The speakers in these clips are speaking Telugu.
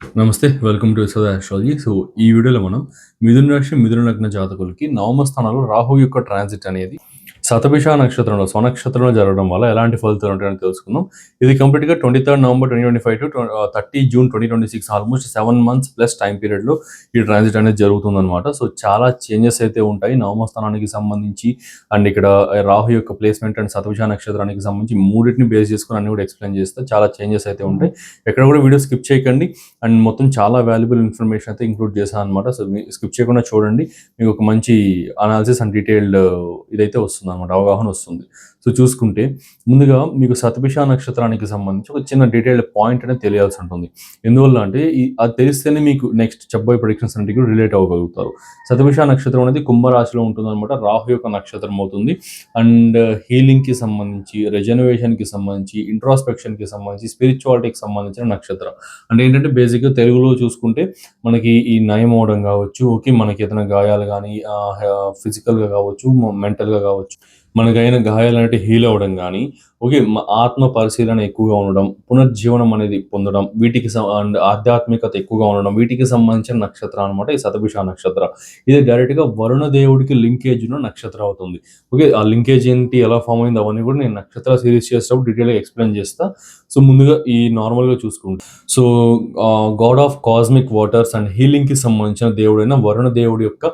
నమస్తే welcome to Sada astrology so ఈ వీడియోలో మనం మిథున రాశి మిథున లగ్న జాతకులకి నవమ స్థానంలో రాహు యొక్క ట్రాన్సిట్ అనేది శతభిష నక్షత్రంలో స్వనక్షత్రంలో జరగడం వల్ల ఎలాంటి ఫలితాలు ఉంటాయని తెలుసుకుందాం. ఇది కంప్లీట్గా twenty third November twenty twenty five to thirty June twenty twenty six almost seven months plus time పీరియడ్లో ఈ ట్రాన్సిట్ అనేది జరుగుతుందన్నమాట. సో చాలా చేంజెస్ అయితే ఉంటాయి. నవమ స్థానానికి సంబంధించి అండ్ ఇక్కడ రాహు యొక్క ప్లేస్మెంట్ అండ్ శతభిష నక్షత్రానికి సంబంధించి మూడింటిని బేస్ చేసుకుని అన్ని కూడా ఎక్స్ప్లెయిన్ చేస్తే చాలా చేంజెస్ అయితే ఉంటాయి. ఎక్కడ కూడా వీడియో స్కిప్ చేయకండి. అండ్ మొత్తం చాలా వాల్యుబుల్ ఇన్ఫర్మేషన్ అయితే ఇంక్లూడ్ చేశాను అనమాట సో స్కిప్ చేయకుండా చూడండి. మీకు ఒక మంచి అనాలిసిస్ అండ్ డీటెయిల్డ్ ఇదైతే వస్తుంది అనమాట అవగాహన వస్తుంది. సో చూసుకుంటే ముందుగా మీకు సతపిష నక్షత్రానికి సంబంధించి ఒక చిన్న డీటెయిల్డ్ పాయింట్ అనేది తెలియాల్సి ఉంటుంది. ఎందువల్ల అంటే అది తెలిస్తేనే మీకు నెక్స్ట్ చెప్పబోయే ప్రొడిక్షన్స్ అన్నిటికీ కూడా రిలేట్ అవ్వగలుగుతారు. సతపిష నక్షత్రం అనేది కుంభరాశిలో ఉంటుంది అనమాట రాహు యొక్క నక్షత్రం అవుతుంది. అండ్ హీలింగ్కి సంబంధించి రెజనవేషన్కి సంబంధించి ఇంట్రాస్పెక్షన్కి సంబంధించి స్పిరిచువాలిటీకి సంబంధించిన నక్షత్రం. అంటే ఏంటంటే బేసిక్గా తెలుగులో చూసుకుంటే మనకి ఈ నయం అవడం కావచ్చు ఓకే మనకి ఏదైనా గాయాలు కానీ ఫిజికల్గా కావచ్చు మెంటల్గా కావచ్చు. మనకైన గాయాలు అంటే హీల్ అవ్వడం కానీ ఓకే మ- ఆత్మ పరిశీలన ఎక్కువగా ఉండడం పునర్జీవనం అనేది పొందడం వీటికి అండ్ ఆధ్యాత్మికత ఎక్కువగా ఉండడం వీటికి సంబంధించిన నక్షత్రం అనమాట ఈ శతభిష నక్షత్రం. ఇది డైరెక్ట్గా వరుణ దేవుడికి లింకేజ్ ఉన్న నక్షత్రం అవుతుంది. ఓకే ఆ లింకేజ్ ఏంటి ఎలా ఫామ్ అయింది అవన్నీ కూడా నేను నక్షత్ర సిరీస్ చేసేటప్పుడు డీటెయిల్గా ఎక్స్ప్లెయిన్ చేస్తా. సో ముందుగా ఈ నార్మల్గా చూసుకుంటా so god of cosmic waters and హీలింగ్కి సంబంధించిన దేవుడైన వరుణ దేవుడి యొక్క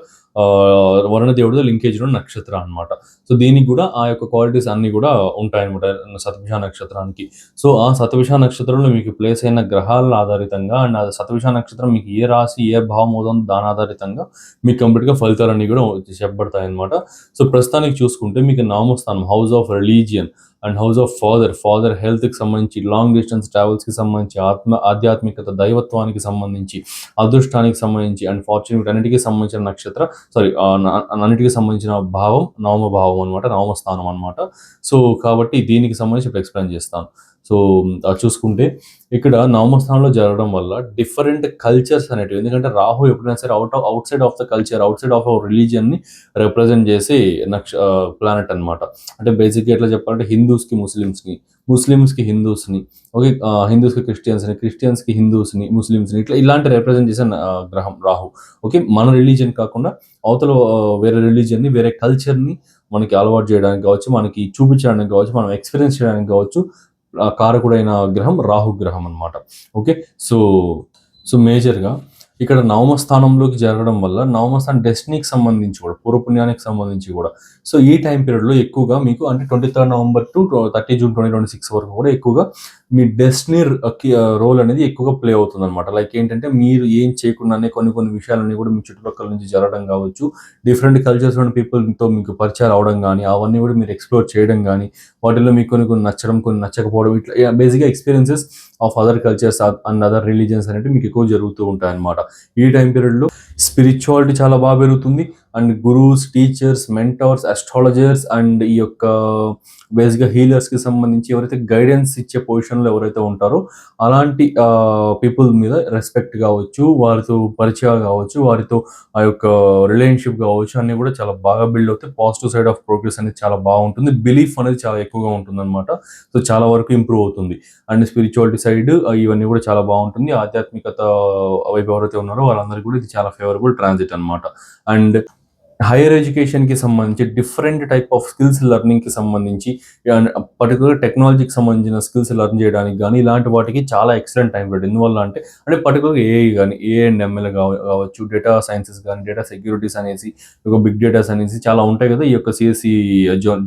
వరుణదేవుడితో దేవుడితో లింకేజ్ ఉన్న నక్షత్రం అనమాట సో దీనికి కూడా ఆ యొక్క క్వాలిటీస్ అన్ని కూడా ఉంటాయన్నమాట శతభిష నక్షత్రానికి. సో ఆ శతభిష నక్షత్రంలో మీకు ప్లేస్ అయిన గ్రహాల ఆధారితంగా అండ్ ఆ శతభిష నక్షత్రం మీకు ఏ రాశి ఏ భావం అవుతుందో దాని ఆధారితంగా మీకు కంప్లీట్గా ఫలితాలన్నీ కూడా చెప్పబడతాయి అనమాట సో ప్రస్తుతానికి చూసుకుంటే మీకు నామస్థానం house of religion and house of father. Father హెల్త్కి సంబంధించి లాంగ్ డిస్టెన్స్ ట్రావెల్స్కి సంబంధించి ఆత్మ ఆధ్యాత్మికత దైవత్వానికి సంబంధించి అదృష్టానికి సంబంధించి అండ్ ఫార్చ్యూన్ అన్నిటికీ సంబంధించిన నక్షత్ర సారీ అన్నిటికీ సంబంధించిన భావం నవమ భావం అనమాట నవమ స్థానం అనమాట సో కాబట్టి దీనికి సంబంధించి ఇప్పుడు ఎక్స్ప్లెయిన్ చేస్తాను. సో చూసుకుంటే ఇక్కడ నవమ స్థానంలో జరగడం వల్ల డిఫరెంట్ కల్చర్స్ అనేటివి ఎందుకంటే రాహు ఎప్పుడైనా సరే out of outside of the culture outside of our రిలీజియన్ని represent చేసి నక్ష ప్లానెట్ అనమాట అంటే బేసిక్గా ఎట్లా చెప్పాలంటే హిందూస్కి ముస్లిమ్స్ని ముస్లిమ్స్కి హిందూస్ని ఓకే హిందూస్కి క్రిస్టియన్స్ని క్రిస్టియన్స్కి హిందూస్ని ముస్లిమ్స్ని ఇట్లా ఇలాంటి రిప్రజెంట్ చేసే గ్రహం రాహు. ఓకే మన రిలీజియన్ కాకుండా అవతల వేరే రిలీజియన్ని వేరే కల్చర్ని మనకి అలవాటు చేయడానికి కావచ్చు మనకి చూపించడానికి కావచ్చు మనం ఎక్స్పీరియన్స్ చేయడానికి కావచ్చు కారకుడైన గ్రహం రాహుగ్రహం గ్రహం అన్నమాట. ఓకే? సో సో మేజర్గా ఇక్కడ నవమ స్థానంలోకి జరగడం వల్ల నవమ స్థానం డెస్టినీకి సంబంధించి కూడా పూర్వపుణ్యానికి సంబంధించి కూడా. సో ఈ టైం పీరియడ్లో ఎక్కువగా మీకు అంటే twenty third November to thirty June twenty twenty six వరకు కూడా ఎక్కువగా మీ డెస్టినీ రోల్ అనేది ఎక్కువగా ప్లే అవుతుంది అనమాట లైక్ ఏంటంటే మీరు ఏం చేయకుండానే కొన్ని కొన్ని విషయాలన్నీ కూడా మీ చుట్టుపక్కల నుంచి జరగడం కావచ్చు. డిఫరెంట్ కల్చర్స్ ఉన్న పీపుల్తో మీకు పరిచయాలు అవడం కానీ అవన్నీ కూడా మీరు ఎక్స్ప్లోర్ చేయడం కానీ వాటిలో మీకు కొన్ని కొన్ని నచ్చడం కొన్ని నచ్చకపోవడం ఇట్లా బేసిక్గా experiences of other cultures and other religions అనేవి మీకు ఎక్కువ జరుగుతూ ఉంటాయి అనమాట ఈ టైం పీరియడ్లో స్పిరిచువాలిటీ చాలా బాగా పెరుగుతుంది. And gurus teachers mentors astrologers and ఈ యొక్క బేసిక్గా హీలర్స్కి సంబంధించి ఎవరైతే గైడెన్స్ ఇచ్చే పొజిషన్లో ఎవరైతే ఉంటారో అలాంటి పీపుల్ మీద రెస్పెక్ట్ కావచ్చు వారితో పరిచయాలు కావచ్చు వారితో ఆ యొక్క రిలేషన్షిప్ కావచ్చు అన్నీ కూడా చాలా బాగా బిల్డ్ అవుతాయి. పాజిటివ్ సైడ్ ఆఫ్ ప్రోగ్రెస్ అనేది చాలా బాగుంటుంది. బిలీఫ్ అనేది చాలా ఎక్కువగా ఉంటుందన్నమాట. సో చాలా వరకు ఇంప్రూవ్ అవుతుంది. అండ్ స్పిరిచువాలిటీ సైడ్ ఇవన్నీ కూడా చాలా బాగుంటుంది. ఆధ్యాత్మికత వైపు ఎవరైతే ఉన్నారో వాళ్ళందరికీ కూడా ఇది చాలా ఫేవరబుల్ ట్రాన్సిట్ అనమాట అండ్ హైయర్ ఎడ్యుకేషన్కి సంబంధించి డిఫరెంట్ టైప్ ఆఫ్ స్కిల్స్ లెర్నింగ్కి సంబంధించి పర్టికులర్ టెక్నాలజీకి సంబంధించిన స్కిల్స్ లెర్న్ చేయడానికి కానీ ఇలాంటి వాటికి చాలా ఎక్సలెంట్ టైం పీరియడ్ ఎందువల్ల అంటే అంటే పర్టికులర్ ఏఐ కానీ ఏఐ అండ్ ఎంఎల్ కావచ్చు డేటా సైన్సెస్ కానీ డేటా సెక్యూరిటీస్ అనేసి ఒక బిగ్ డేటాస్ అనేసి చాలా ఉంటాయి కదా ఈ యొక్క సిఎస్సి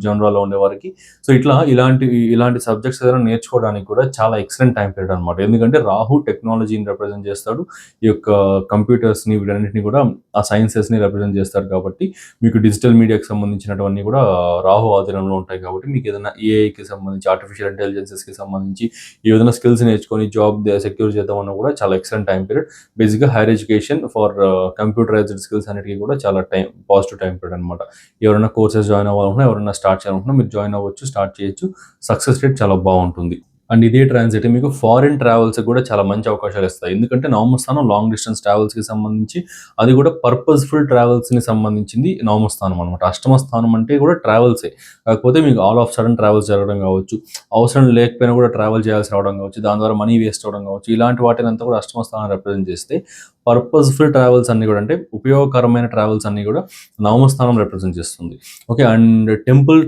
జోనరాలో ఉండే వారికి. సో ఇట్లా ఇలాంటి ఇలాంటి సబ్జెక్ట్స్ ఏదైనా నేర్చుకోవడానికి కూడా చాలా ఎక్సలెంట్ టైం పీరియడ్ అనమాట ఎందుకంటే రాహు టెక్నాలజీని రిప్రజెంట్ చేస్తాడు ఈ యొక్క కంప్యూటర్స్ని వీటన్నిటిని కూడా ఆ సైన్సెస్ని రిప్రజెంట్ చేస్తాడు కాబట్టి మీకు డిజిటల్ మీడియాకి సంబంధించినటువంటి కూడా రాహు ఆధీనంలో ఉంటాయి కాబట్టి మీకు ఏదైనా ఏఐకి సంబంధించి ఆర్టిఫిషియల్ ఇంటెలిజెన్సెస్కి సంబంధించి ఏదైనా స్కిల్స్ నేర్చుకొని జాబ్ సెక్యూర్ చేద్దామన్నా కూడా చాలా ఎక్సలెంట్ టైం పీరియడ్ బేసిక్గా higher education for computerised skills అన్నిటికీ కూడా చాలా టైం పాజిటివ్ టైం పీరియడ్ అనమాట ఎవరైనా కోర్సెస్ జాయిన్ అవ్వాలనుకున్నా ఎవరైనా స్టార్ట్ చేయాలనుకున్నా మీరు జాయిన్ అవ్వచ్చు స్టార్ట్ చేయొచ్చు. సక్సెస్ రేట్ చాలా బాగుంటుంది. అండ్ ఇదే ట్రాన్సిట్ మీకు ఫారిన్ ట్రావెల్స్ కూడా చాలా మంచి అవకాశాలు ఇస్తాయి. ఎందుకంటే నవమ స్థానం లాంగ్ డిస్టెన్స్ ట్రావెల్స్కి సంబంధించి అది కూడా పర్పస్ఫుల్ ట్రావెల్స్ని సంబంధించింది నవమ స్థానం అనమాట అష్టమ స్థానం అంటే కూడా ట్రావెల్సే కాకపోతే మీకు ఆల్ ఆఫ్ సడన్ ట్రావెల్స్ జరగడం కావచ్చు అవసరం లేకపోయినా కూడా ట్రావెల్ చేయాల్సి రావడం కావచ్చు దాని ద్వారా మనీ వేస్ట్ అవడం కావచ్చు ఇలాంటి వాటిని అంతా కూడా అష్టమ స్థానం రిప్రజెంట్ చేస్తే పర్పస్ఫుల్ ట్రావెల్స్ అన్ని కూడా అంటే ఉపయోగకరమైన ట్రావెల్స్ అన్ని కూడా నవమస్థానం రిప్రజెంట్ చేస్తుంది. ఓకే అండ్ టెంపుల్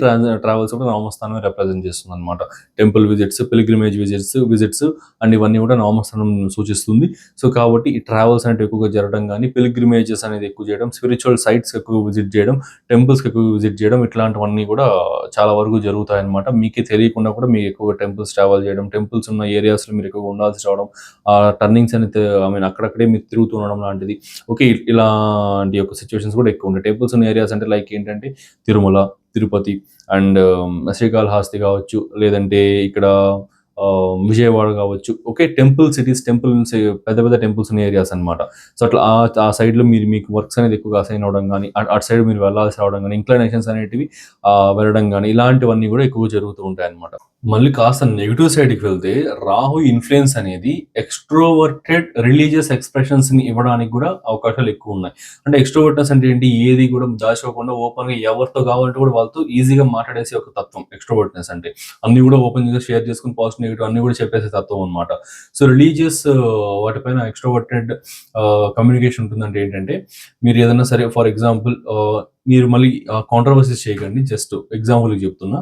ట్రావెల్స్ కూడా నవమ స్థానం రిప్రజెంట్ చేస్తుంది అనమాట temple visits pilgrimage visits visits and ఇవన్నీ కూడా నామస్థానం సూచిస్తుంది. సో కాబట్టి ఈ ట్రావెల్స్ అనేవి ఎక్కువగా జరగడం కానీ పిలిగ్రిమేజెస్ అనేది ఎక్కువ చేయడం స్పిరిచువల్ సైట్స్ ఎక్కువ విజిట్ చేయడం టెంపుల్స్కి ఎక్కువ విజిట్ చేయడం ఇట్లాంటివన్నీ కూడా చాలా వరకు జరుగుతాయి అనమాట మీకే తెలియకుండా కూడా మీకు ఎక్కువగా టెంపుల్స్ ట్రావెల్ చేయడం టెంపుల్స్ ఉన్న ఏరియాస్లో మీరు ఎక్కువగా ఉండాల్సి రావడం ఆ టర్నింగ్స్ అనేది ఐ మీన్ అక్కడక్కడే మీరు తిరుగుతుండడం లాంటిది. ఓకే ఇలాంటి యొక్క సిచ్యువేషన్స్ కూడా ఎక్కువ ఉంటాయి. టెంపుల్స్ ఉన్న ఏరియాస్ అంటే లైక్ ఏంటంటే తిరుమల తిరుపతి అండ్ um, శ్రీకాళహస్తి కావచ్చు లేదంటే ఇక్కడ um, విజయవాడ కావచ్చు. ఓకే టెంపుల్ సిటీస్ టెంపుల్స్ పెద్ద పెద్ద టెంపుల్స్ ఉన్న ఏరియాస్ అన్నమాట. సో అట్లా ఆ- సైడ్లో మీరు మీకు వర్క్స్ అనేది ఎక్కువగా అసైన్ అవ్వడం కానీ అటు- అటు సైడ్ మీరు వెళ్ళాల్సి రావడం కానీ ఇంక్లైనేషన్స్ అనేటివి వెళ్ళడం కానీ ఇలాంటివన్నీ కూడా ఎక్కువ జరుగుతూ ఉంటాయి అన్నమాట మళ్ళీ కాస్త నెగిటివ్ సైడ్కి వెళ్తే రాహు ఇన్ఫ్లుయెన్స్ అనేది ఎక్స్ట్రోవర్టెడ్ రిలీజియస్ ఎక్స్ప్రెషన్స్ని ఇవ్వడానికి కూడా అవకాశాలు ఎక్కువ ఉన్నాయి. అంటే ఎక్స్ట్రోవర్టెస్ అంటే ఏంటి? ఏది కూడా దాచుకోకుండా ఓపెన్గా ఎవరితో కావాలంటే కూడా వాళ్ళతో ఈజీగా మాట్లాడేసే ఒక తత్వం ఎక్స్ట్రోవర్ట్నెస్ అంటే. అన్ని కూడా ఓపెన్గా షేర్ చేసుకుని పాజిటివ్ నెగిటివ్ అన్ని కూడా చెప్పేసే తత్వం అనమాట సో రిలీజియస్ వాటిపైన ఎక్స్ట్రోవర్టెడ్ కమ్యూనికేషన్ uh, ఉంటుందంటే ఏంటంటే మీరు ఏదైనా సరే ఫర్ ఎగ్జాంపుల్ uh, మీరు మళ్ళీ uh, కాంట్రవర్సీస్ చేయకండి. జస్ట్ ఎగ్జాంపుల్కి చెప్తున్నా.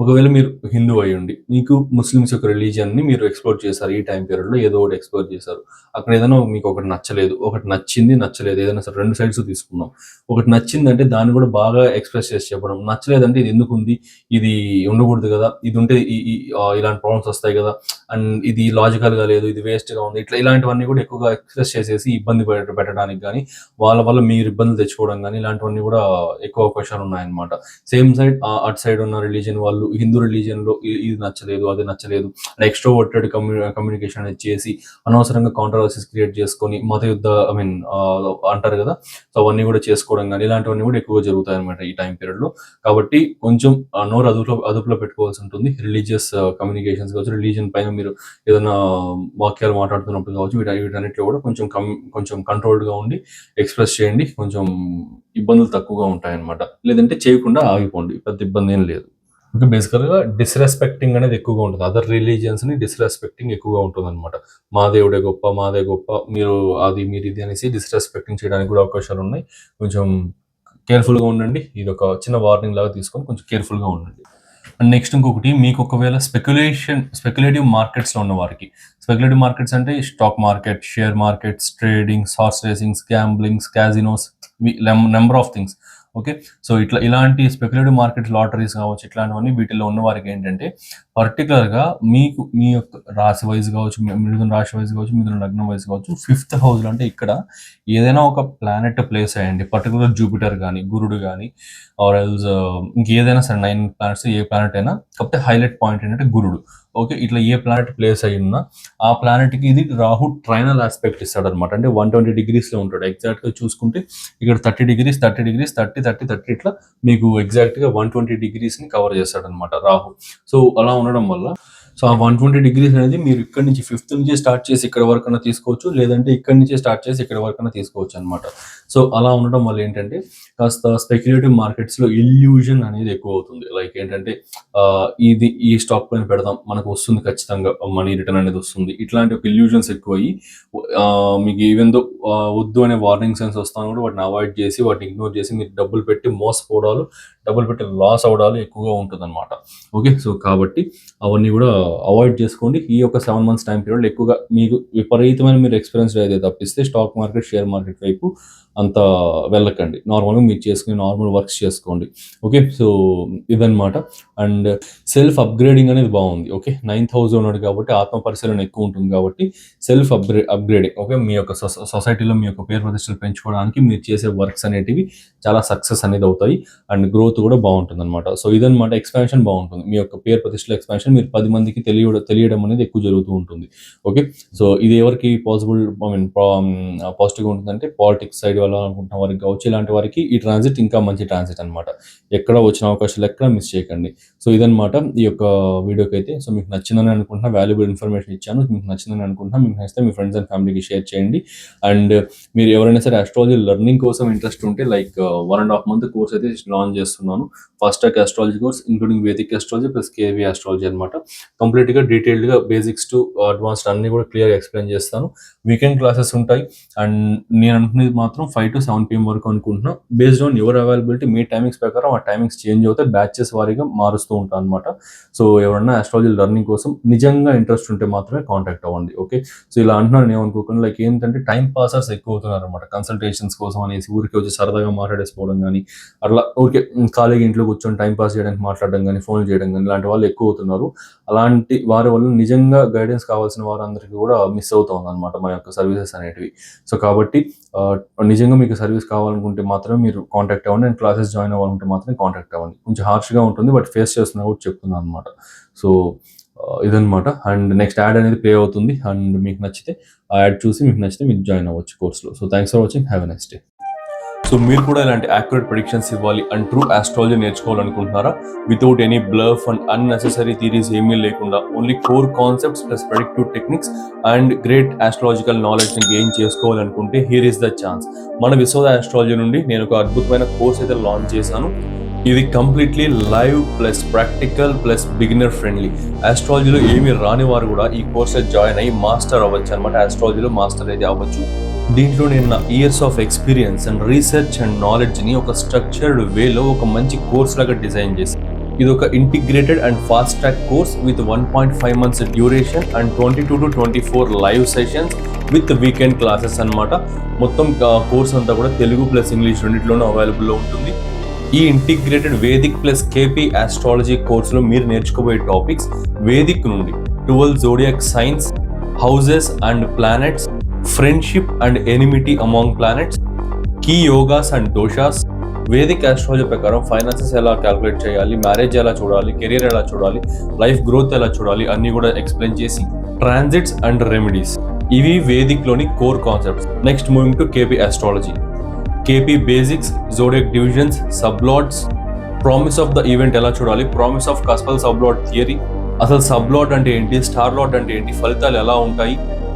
ఒకవేళ మీరు హిందూ అయ్యండి మీకు ముస్లిమ్స్ యొక్క రిలీజియన్ని మీరు ఎక్స్ప్లోర్ చేశారు ఈ టైం పీరియడ్లో ఏదో ఒకటి ఎక్స్ప్లోర్ చేశారు. అక్కడ ఏదైనా మీకు ఒకటి నచ్చలేదు ఒకటి నచ్చింది నచ్చలేదు ఏదైనా సరే రెండు సైడ్స్ తీసుకున్నాం. ఒకటి నచ్చిందంటే దాన్ని కూడా బాగా ఎక్స్ప్రెస్ చేసి చెప్పడం. నచ్చలేదంటే ఇది ఎందుకు ఉంది? ఇది ఉండకూడదు కదా. ఇది ఉంటే ఇలాంటి ప్రాబ్లమ్స్ వస్తాయి కదా. అండ్ ఇది లాజికల్గా లేదు ఇది వేస్ట్గా ఉంది. ఇట్లా ఇలాంటివన్నీ కూడా ఎక్కువగా ఎక్స్ప్రెస్ చేసేసి ఇబ్బంది పెట్ట- పెట్టడానికి కానీ వాళ్ళ వల్ల మీరు ఇబ్బందులు తెచ్చుకోవడం కానీ ఇలాంటివన్నీ కూడా ఎక్కువ అవకాశాలు ఉన్నాయన్నమాట. సేమ్ సైడ్ అటు సైడ్ ఉన్న రిలీజియన్ వాళ్ళు హిందూ రిలీజియన్లో ఇది నచ్చలేదు అది నచ్చలేదు. ఎక్స్ట్రా ఎక్స్ట్రోవర్టెడ్ కమ్యూనికేషన్ అనేది చేసి అనవసరంగా కాంట్రవర్సీస్ క్రియేట్ చేసుకొని మత యుద్ధ ఐ మీన్ అంటారు కదా? సో అవన్నీ కూడా చేసుకోవడం కానీ ఇలాంటివన్నీ కూడా ఎక్కువగా జరుగుతాయి అనమాట ఈ టైం పీరియడ్లో కాబట్టి కొంచెం ఆ, నోరు అదుపులో అదుపులో పెట్టుకోవాల్సి ఉంటుంది. రిలీజియస్ కమ్యూనికేషన్స్ కావచ్చు రిలీజియన్ పైన మీరు ఏదైనా వాక్యాలు మాట్లాడుతున్నప్పుడు కావచ్చు వీటి వీటన్నిటిలో కూడా కొంచెం కమ్ కొంచెం కంట్రోల్డ్గా ఉండి ఎక్స్ప్రెస్ చేయండి. కొంచెం ఇబ్బందులు తక్కువగా ఉంటాయన్నమాట. లేదంటే చేయకుండా ఆగిపోండి. పెద్ద ఇబ్బంది ఏం లేదు. ఓకే బేసికల్గా డిస్రెస్పెక్టింగ్ అనేది ఎక్కువగా ఉంటుంది. అదర్ రిలీజియన్స్ని డిస్రెస్పెక్టింగ్ ఎక్కువగా ఉంటుంది అనమాట మా దేవుడే గొప్ప మాదే గొప్ప మీరు అది మీరు ఇది అనేసి డిస్రెస్పెక్టింగ్ చేయడానికి కూడా అవకాశాలు ఉన్నాయి. కొంచెం కేర్ఫుల్గా ఉండండి. ఇది ఒక చిన్న వార్నింగ్ లాగా తీసుకొని కొంచెం కేర్ఫుల్గా ఉండండి. అండ్ నెక్స్ట్ ఇంకొకటి మీకు ఒకవేళ స్పెక్యులేషన్ స్పెక్యులేటివ్ మార్కెట్స్లో ఉన్న వారికి స్పెక్యులేటివ్ మార్కెట్స్ అంటే stock market share markets tradings horse racings gamblings casinos number of things okay? So ఇట్లా ఇలాంటి స్పెక్యులేటివ్ మార్కెట్ లాటరీస్ కావచ్చు ఇట్లాంటివన్నీ వీటిలో ఉన్న వారికి ఏంటంటే పర్టికులర్గా గా మీకు మీ యొక్క రాశి వైజ్ కావచ్చు మీ- మిథున రాశి వైజ్ కావచ్చు మిథున లగ్నం వైజ్ కావచ్చు ఫిఫ్త్ హౌస్ అంటే ఇక్కడ ఏదైనా ఒక ప్లానెట్ ప్లేస్ అయ్యండి. పర్టికులర్ జూపిటర్ కానీ గురుడు కానీ ఆర్ ఎల్స్ ఇంకేదైనా సరే నైన్ ప్లానెట్స్ ఏ ప్లానెట్ అయినా కాకపోతే హైలైట్ పాయింట్ ఏంటంటే గురుడు. ఓకే ఇట్లా ఏ ప్లానెట్ ప్లేస్ అయి ఉన్నా ఆ ప్లానెట్కి కి ఇది రాహు ట్రైనల్ ఆస్పెక్ట్ ఇస్తాడు అనమాట అంటే వన్ ట్వంటీ డిగ్రీస్లో ఉంటాడు. ఎగ్జాక్ట్గా గా చూసుకుంటే ఇక్కడ thirty degrees thirty degrees thirty thirty thirty ఇట్లా మీకు ఎగ్జాక్ట్గా గా వన్ ట్వంటీ ని కవర్ చేస్తాడు అనమాట రాహు. సో అలా ఉండడం వల్ల. సో ఆ వన్ ట్వంటీ డిగ్రీస్ అనేది మీరు ఇక్కడ నుంచి ఫిఫ్త్ నుంచి స్టార్ట్ చేసి ఇక్కడ వరకు అయినా తీసుకోవచ్చు లేదంటే ఇక్కడ నుంచి స్టార్ట్ చేసి ఇక్కడ వరకు అయినా తీసుకోవచ్చు అనమాట సో అలా ఉండడం వల్ల ఏంటంటే కాస్త స్పెక్యులేటివ్ మార్కెట్స్లో ఇల్యూజన్ అనేది ఎక్కువ అవుతుంది. లైక్ ఏంటంటే ఇది ఈ స్టాక్ పైన పెడదాం మనకు వస్తుంది ఖచ్చితంగా మనీ రిటర్న్ అనేది వస్తుంది. ఇట్లాంటి ఒక ఇల్యూజన్స్ ఎక్కువ అయ్యి మీకు ఈవెన్ దో వద్దు అనే వార్నింగ్ సెన్స్ వస్తాను కూడా వాటిని అవాయిడ్ చేసి వాటిని ఇగ్నోర్ చేసి మీరు డబ్బులు పెట్టి మోసపోవడాలు డబ్బులు పెట్టి లాస్ అవడాలు ఎక్కువగా ఉంటుంది అనమాట ఓకే సో కాబట్టి అవన్నీ కూడా అవాయిడ్ చేసుకోండి. ఈ యొక్క సెవెన్ మంత్స్ టైం పీరియడ్ ఎక్కువగా మీకు విపరీతమైన మీరు ఎక్స్పీరియన్స్ అయితే తప్పిస్తే స్టాక్ మార్కెట్ షేర్ మార్కెట్ వైపు అంత వెళ్ళకండి. నార్మల్గా మీరు చేసుకునే నార్మల్ వర్క్స్ చేసుకోండి. ఓకే సో ఇదనమాట అండ్ సెల్ఫ్ అప్గ్రేడింగ్ అనేది బాగుంది. ఓకే నైన్ థౌజండ్ ఉన్నాడు కాబట్టి ఆత్మ పరిశీలన ఎక్కువ ఉంటుంది కాబట్టి సెల్ఫ్ అప్గ్రే అప్గ్రేడింగ్ ఓకే మీ యొక్క సొసైటీలో మీ యొక్క పేరు ప్రతిష్టలు పెంచుకోవడానికి మీరు చేసే వర్క్స్ అనేటివి చాలా సక్సెస్ అనేది అవుతాయి. అండ్ గ్రోత్ కూడా బాగుంటుంది అనమాట సో ఇదన్నమాట. ఎక్స్పాన్షన్ బాగుంటుంది. మీ యొక్క పేరు ప్రతిష్టల ఎక్స్పాన్షన్ మీరు పది మందికి తెలియడం తెలియడం అనేది ఎక్కువ జరుగుతూ ఉంటుంది. ఓకే సో ఇది ఎవరికి పాసిబుల్ ఐ మీన్ పాజిటివ్గా ఉంటుందంటే పాలిటిక్స్ సైడ్ వెళ్ళాలనుకుంటున్న వారికి కావచ్చు ఇలాంటి వారికి ఈ ట్రాన్సిట్ ఇంకా మంచి ట్రాన్సిట్ అనమాట ఎక్కడ వచ్చిన అవకాశాలు ఎక్కడ మిస్ చేయకండి. సో ఇదనమాట ఈ యొక్క వీడియోకి అయితే సో మీకు నచ్చిందని అనుకుంటున్నా వాల్యుబుల్ ఇన్ఫర్మేషన్ ఇచ్చాను. మీకు నచ్చిందని అనుకుంటున్నా మీకు నచ్చితే మీ ఫ్రెండ్స్ అండ్ ఫ్యామిలీకి షేర్ చేయండి. అండ్ మీరు ఎవరైనా సరే ఆస్ట్రాలజీ లెర్నింగ్ కోసం ఇంట్రెస్ట్ ఉంటే like one and half month course అయితే లాంచ్ చేస్తున్నాను. First tech astrology course including Vedic astrology plus KV astrology అనమాట కంప్లీట్గా డీటెయిల్డ్గా బేసిక్స్ టు అడ్వాన్స్డ్ అన్ని కూడా క్లియర్ ఎక్స్ప్లెయిన్ చేస్తాను. వీకెండ్ క్లాసెస్ ఉంటాయి. అండ్ నేను అనుకునేది మాత్రం ఫైవ్ టు సెవెన్ పిఎం వరకు అనుకుంటున్నా. బేస్డ్ ఆన్ యువర్ అవైలబిలిటీ మీ టైమింగ్స్ ప్రకారం ఆ టైమింగ్స్ చేంజ్ అవుతే బ్యాచెస్ వారీగా మారుస్తూ ఉంటాను అనమాట సో ఎవరన్నా ఆస్ట్రాలజీ లెర్నింగ్ కోసం నిజంగా ఇంట్రెస్ట్ ఉంటే మాత్రమే కాంటాక్ట్ అవ్వండి ఓకే సో ఇలా అంటున్నాను నేను అనుకోకుండా లైక్ ఏంటంటే టైం పాసర్స్ ఎక్కువ అవుతున్నారు అనమాట కన్సల్టేషన్స్ కోసం అనేసి ఊరికి వచ్చి సరదాగా మాట్లాడేసుకోవడం కానీ అట్లా ఊరికే ఖాళీగా ఇంట్లో కూర్చొని టైం పాస్ చేయడానికి మాట్లాడడం కానీ ఫోన్ చేయడం కానీ ఇలాంటి వాళ్ళు ఎక్కువ అవుతున్నారు అలాంటి వారి వల్ల నిజంగా గైడెన్స్ కావాల్సిన వారందరికీ కూడా మిస్ అవుతుంది అనమాట మన యొక్క సర్వీసెస్ అనేటివి. సో కాబట్టి ఆ, నిజంగా మీకు సర్వీస్ కావాలనుకుంటే మాత్రమే మీరు కాంటాక్ట్ అవ్వండి. అండ్ క్లాసెస్ జాయిన్ అవ్వాలంటే మాత్రమే కాంటాక్ట్ అవ్వండి. కొంచెం హార్ష్గా ఉంటుంది బట్ ఫేస్ చేస్తున్నా కూడా చెప్తున్నాను అనమాట సో uh, ఇదనమాట అండ్ నెక్స్ట్ యాడ్ అనేది ప్లే అవుతుంది. అండ్ మీకు నచ్చితే ఆ యాడ్ చూసి మీకు నచ్చితే మీరు జాయిన్ అవ్వచ్చు కోర్స్లో so thanks for watching have a next day so మీరు కూడా ఇలాంటి యాక్యురేట్ ప్రిడిక్షన్స్ ఇవ్వాలి and true astrology నేర్చుకోవాలనుకుంటున్నారా? Without any bluff and unnecessary theories ఏమీ లేకుండా only core concepts plus predictive techniques and great astrological నాలెడ్జ్ని గెయిన్ చేసుకోవాలనుకుంటే హియర్ ఇస్ ద ఛాన్స్ మన విశ్వద ఆస్ట్రాలజీ నుండి నేను ఒక అద్భుతమైన కోర్స్ అయితే లాంచ్ చేశాను. ఇది completely live plus practical plus beginner friendly ఆస్ట్రాలజీలో ఏమి రాని వారు కూడా ఈ కోర్సెస్ జాయిన్ అయ్యి మాస్టర్ అవ్వచ్చు అనమాట ఆస్ట్రాలజీలో మాస్టర్ అయితే అవ్వచ్చు. దీంట్లో నేను నా years of experience and research and నాలెడ్జ్ని ఒక స్ట్రక్చర్డ్ వేలో ఒక మంచి కోర్స్ లాగా డిజైన్ చేశాను ఇది ఒక integrated and fast track course with one point five months duration and twenty two to twenty four live sessions with weekend classes అన్నమాట. మొత్తం కోర్స్ అంతా కూడా తెలుగు ప్లస్ ఇంగ్లీష్ రెండింటిలోనూ అవైలబుల్లో ఉంటుంది. ఈ integrated Vedic plus KP astrology కోర్సులో మీరు నేర్చుకోబోయే టాపిక్స్ వేదిక్ నుండి twelve zodiac signs houses and planets friendship and enmity among planets key yogas and doshas Vedic astrology ప్రకారం ఫైనాన్సెస్ ఎలా క్యాలిక్యులేట్ చేయాలి మ్యారేజ్ ఎలా చూడాలి కెరీర్ ఎలా చూడాలి లైఫ్ గ్రోత్ ఎలా చూడాలి అన్ని కూడా ఎక్స్ప్లెయిన్ చేసి ట్రాన్సిట్స్ అండ్ రెమెడీస్ ఇవి వేదిక్లోని core concepts next moving to KP astrology KP basics zodiac divisions sublords promise of the event ఎలా చూడాలి? Promise of cuspal sublord theory అసలు సబ్లాట్ అంటే ఏంటి? స్టార్ లాట్ అంటే ఏంటి? ఫలితాలు ఎలా ఉంటాయి?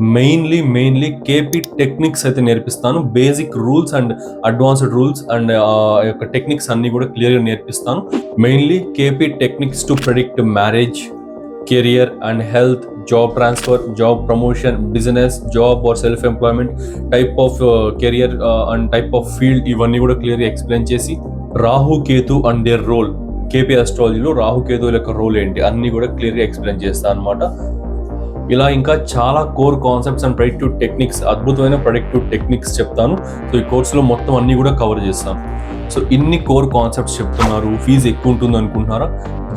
మెయిన్లీ మెయిన్లీ కేపీ టెక్నిక్స్ అయితే నేర్పిస్తాను. Basic rules and advanced rules and యొక్క టెక్నిక్స్ అన్ని కూడా క్లియర్గా నేర్పిస్తాను. Mainly KP techniques to predict marriage career and health job transfer job promotion business job or self employment type of career and type of field ఇవన్నీ కూడా క్లియర్గా ఎక్స్ప్లెయిన్ చేసి Rahu Ketu and their role KP అస్ట్రాలజీలో రాహుకేతువుల యొక్క రోల్ ఏంటి? అన్ని కూడా క్లియర్గా ఎక్స్ప్లెయిన్ చేస్తాను అనమాట ఇలా ఇంకా చాలా core concepts and productive techniques అద్భుతమైన ప్రొడక్టివ్ టెక్నిక్స్ చెప్తాను. సో ఈ కోర్సులో మొత్తం అన్ని కూడా కవర్ చేస్తాను. సో ఇన్ని కోర్ కాన్సెప్ట్స్ చెప్తున్నారు. ఫీజు ఎక్కువ ఉంటుంది అనుకుంటున్నారా?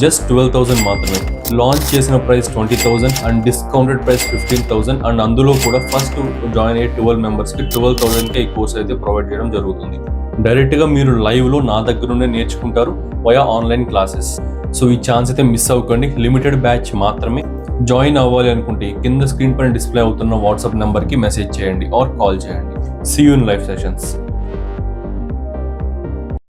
జస్ట్ ట్వెల్వ్ థౌసండ్ మాత్రమే. లాంచ్ చేసిన price twenty thousand and discounted price fifteen thousand and అందులో కూడా ఫస్ట్ జాయిన్ అయ్యే ట్వెల్వ్ మెంబర్స్కి ట్వెల్వ్ థౌసండ్కే ఈ కోర్స్ అయితే ప్రొవైడ్ చేయడం జరుగుతుంది. డైరెక్ట్గా మీరు లైవ్లో నా దగ్గరుండే నేర్చుకుంటారు వయా ఆన్లైన్ క్లాసెస్ సో ఈ ఛాన్స్ అయితే మిస్ అవ్వకండి. లిమిటెడ్ బ్యాచ్ మాత్రమే. జాయిన్ అవ్వాలి అనుకుంటే కింద స్క్రీన్ పైన డిస్ప్లే అవుతున్న వాట్సాప్ నెంబర్కి మెసేజ్ చేయండి ఆర్ కాల్ చేయండి. See you in live sessions